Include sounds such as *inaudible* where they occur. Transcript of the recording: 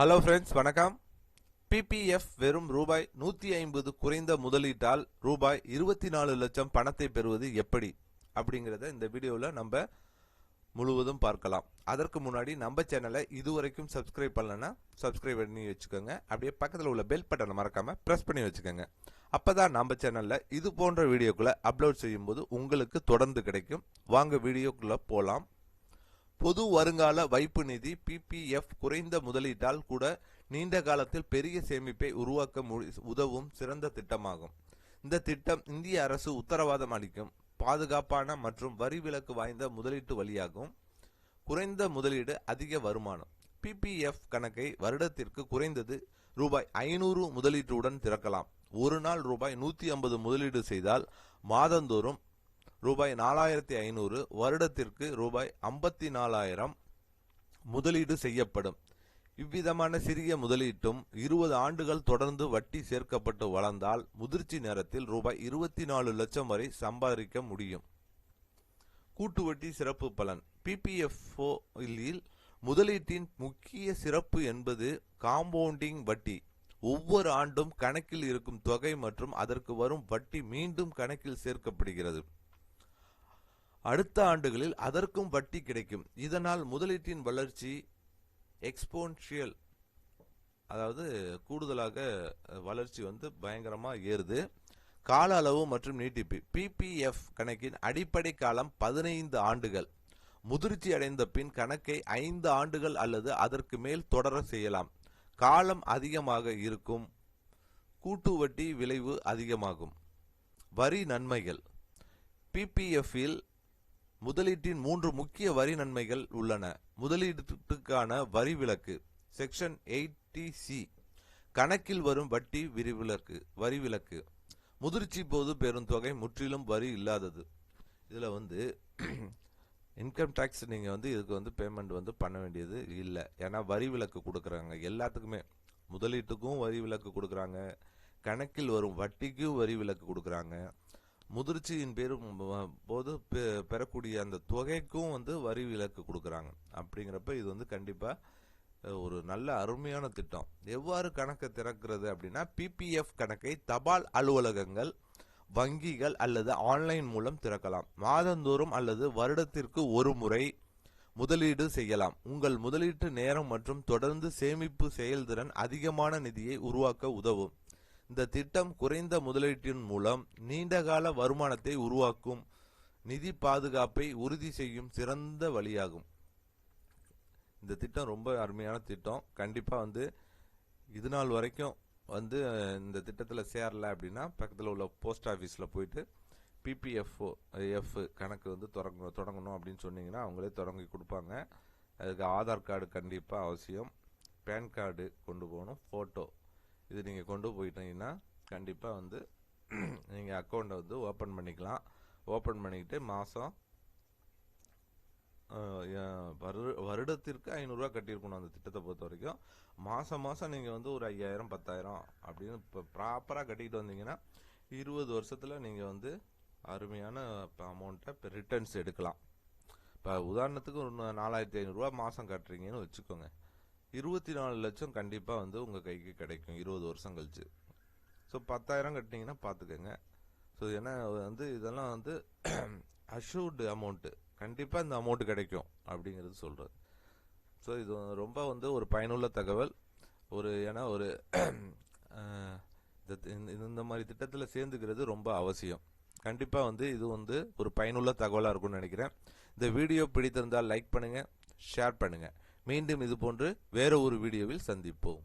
Hello friends வணக்கம். PPF வெறும் ரூபாய் நூற்றி ஐம்பது குறைந்த முதலீட்டால் ரூபாய் இருபத்தி நாலு லட்சம் பணத்தை பெறுவது எப்படி? அப்படிங்கிறத இந்த வீடியோவில் நம்ம முழுவதும் பார்க்கலாம். அதற்கு முன்னாடி நம்ம சேனலை இதுவரைக்கும் சப்ஸ்கிரைப் பண்ணலன்னா சப்ஸ்கிரைப் பண்ணி வச்சுக்கோங்க. அப்படியே பக்கத்தில் உள்ள பெல் பட்டனை மறக்காமல் ப்ரெஸ் பண்ணி வச்சுக்கோங்க. அப்பதான் நம்ம சேனலில் இது போன்ற வீடியோக்களை அப்லோட் செய்யும்போது உங்களுக்கு தொடர்ந்து கிடைக்கும். வாங்க வீடியோக்குள்ளே போகலாம் பொது வருங்கால வைப்பு நிதி பிபிஎஃப் குறைந்த முதலீட்டால் கூட நீண்ட காலத்தில் பெரிய சேமிப்பை உருவாக்க முடி- உதவும் சிறந்த திட்டமாகும். இந்த திட்டம் இந்திய அரசு உத்தரவாதம் அளிக்கும் பாதுகாப்பான மற்றும் வரி விலக்கு வாய்ந்த முதலீட்டு வழியாகும். குறைந்த முதலீடு அதிக வருமானம். பிபிஎஃப் கணக்கை வருடத்திற்கு குறைந்தது ரூபாய் ஐநூறு முதலீட்டுடன் திறக்கலாம். ஒரு நாள் ரூபாய் நூத்தி ஐம்பது முதலீடு செய்தால் மாதந்தோறும் ரூபாய் நாலாயிரத்தி ஐநூறு வருடத்திற்கு ரூபாய் ஐம்பத்தி நாலாயிரம் முதலீடு செய்யப்படும். இவ்விதமான சிறிய முதலீட்டும் இருபது ஆண்டுகள் தொடர்ந்து வட்டி சேர்க்கப்பட்டு வளர்ந்தால் முதிர்ச்சி நேரத்தில் ரூபாய் இருபத்தி நாலு லட்சம் வரை சம்பாதிக்க முடியும். கூட்டு வட்டி சிறப்பு பலன். பிபிஎஃப்ஓ இல் முதலீட்டின் முக்கிய சிறப்பு என்பது காம்பவுண்டிங் வட்டி. ஒவ்வொரு ஆண்டும் கணக்கில் இருக்கும் தொகை மற்றும் அதற்கு வரும் வட்டி மீண்டும் கணக்கில் சேர்க்கப்படுகிறது. அடுத்த ஆண்டுகளில் அதற்கும் வட்டி கிடைக்கும். இதனால் முதலீட்டின் வளர்ச்சி எக்ஸ்போன்ஷியல் அதாவது கூடுதலாக வளர்ச்சி வந்து பயங்கரமாக ஏறுது. கால அளவு மற்றும் நீட்டிப்பு. பிபிஎஃப் கணக்கின் அடிப்படை காலம் பதினைந்து ஆண்டுகள். முதிர்ச்சி அடைந்த பின் கணக்கை ஐந்து ஆண்டுகள் அல்லது அதற்கு மேல் தொடர செய்யலாம். காலம் அதிகமாக இருக்கும். கூட்டு வட்டி விளைவு அதிகமாகும். வரி நன்மைகள். பிபிஎஃப்பில் முதலீட்டின் மூன்று முக்கிய வரி நன்மைகள் உள்ளன. முதலீட்டுக்கான வரி விலக்கு செக்ஷன் எயிட்டி சி கணக்கில் வரும் வட்டி விரிவிலக்கு வரி விலக்கு. முதிர்ச்சி போது பெறும் தொகை முற்றிலும் வரி இல்லாதது. இதில் வந்து இன்கம் டேக்ஸ் நீங்கள் வந்து இதுக்கு வந்து பேமெண்ட் வந்து பண்ண வேண்டியது இல்லை. ஏன்னா வரி விலக்கு கொடுக்குறாங்க. எல்லாத்துக்குமே முதலீட்டுக்கும் வரி விலக்கு கொடுக்குறாங்க. கணக்கில் வரும் வட்டிக்கும் வரி விலக்கு கொடுக்குறாங்க. முதிர்ச்சியின் பேரும் போது பெ- பெறக்கூடிய அந்த தொகைக்கும் வந்து வரி விலக்கு கொடுக்குறாங்க. அப்படிங்கிறப்ப இது வந்து கண்டிப்பாக ஒரு நல்ல அருமையான திட்டம். எவ்வாறு கணக்கை திறக்கிறது அப்படின்னா பிபிஎஃப் கணக்கை தபால் அலுவலகங்கள் வங்கிகள் அல்லது ஆன்லைன் மூலம் திறக்கலாம். மாதந்தோறும் அல்லது வருடத்திற்கு ஒரு முறை முதலீடு செய்யலாம். உங்கள் முதலீட்டு நேரம் மற்றும் தொடர்ந்து சேமிப்பு செயல்திறன் அதிகமான நிதியை உருவாக்க உதவும். இந்த திட்டம் குறைந்த முதலீட்டின் மூலம் நீண்டகால வருமானத்தை உருவாக்கும் நிதி பாதுகாப்பை உறுதி செய்யும் சிறந்த வழியாகும். இந்த திட்டம் ரொம்ப அருமையான திட்டம். கண்டிப்பாக வந்து இது நாள் வரைக்கும் வந்து இந்த திட்டத்தில் சேரல அப்படின்னா பக்கத்தில் உள்ள போஸ்ட் ஆஃபீஸில் போயிட்டு பிபிஎஃப்ஓ எஃப் கணக்கு வந்து தொடங்க தொடங்கணும் அப்படின்னு சொன்னீங்கன்னா அவங்களே தொடங்கி கொடுப்பாங்க. அதுக்கு ஆதார் கார்டு கண்டிப்பாக அவசியம். பேன் கார்டு கொண்டு போகணும். ஃபோட்டோ இது நீங்கள் கொண்டு போயிட்டீங்கன்னா கண்டிப்பாக வந்து *clears throat* நீங்கள் அக்கௌண்ட்டை வந்து ஓப்பன் பண்ணிக்கலாம். ஓப்பன் பண்ணிக்கிட்டு மாதம் வருடத்திற்கு ஐநூறுரூவா கட்டியிருக்கணும் அந்த திட்டத்தை பொறுத்த வரைக்கும். மாதம் மாதம் நீங்கள் வந்து ஒரு ஐயாயிரம் பத்தாயிரம் அப்படின்னு இப்போ ப்ராப்பராக கட்டிக்கிட்டு வந்தீங்கன்னா இருபது வருஷத்தில் நீங்கள் வந்து அருமையான இப்போ அமௌண்ட்டை இப்போ ரிட்டர்ன்ஸ் எடுக்கலாம். இப்போ உதாரணத்துக்கு ஒரு நாலாயிரத்தி ஐநூறுரூவா மாதம் கட்டுறீங்கன்னு வச்சுக்கோங்க. இருபத்தி நாலு லட்சம் கண்டிப்பாக வந்து உங்கள் கைக்கு கிடைக்கும் இருபது வருஷம் கழிச்சு. ஸோ பத்தாயிரம் கட்டினீங்கன்னா பார்த்துக்கோங்க ஸோ ஏன்னா வந்து இதெல்லாம் வந்து அஷூர்டு அமௌண்ட்டு கண்டிப்பாக இந்த அமௌண்ட்டு கிடைக்கும் அப்படிங்கிறது சொல்கிறது ஸோ இது ரொம்ப வந்து ஒரு பயனுள்ள தகவல். ஒரு ஏன்னா ஒரு *clears throat* இந்த இந்த- மாதிரி திட்டத்தில் சேர்ந்துக்கிறது ரொம்ப அவசியம். கண்டிப்பாக வந்து இது வந்து ஒரு பயனுள்ள தகவலாக இருக்கும்னு நினைக்கிறேன். இந்த வீடியோ பிடித்திருந்தால் லைக் பண்ணுங்கள் ஷேர் பண்ணுங்கள் மீண்டும் இது போன்று வேற ஒரு வீடியோவில் சந்திப்போம்.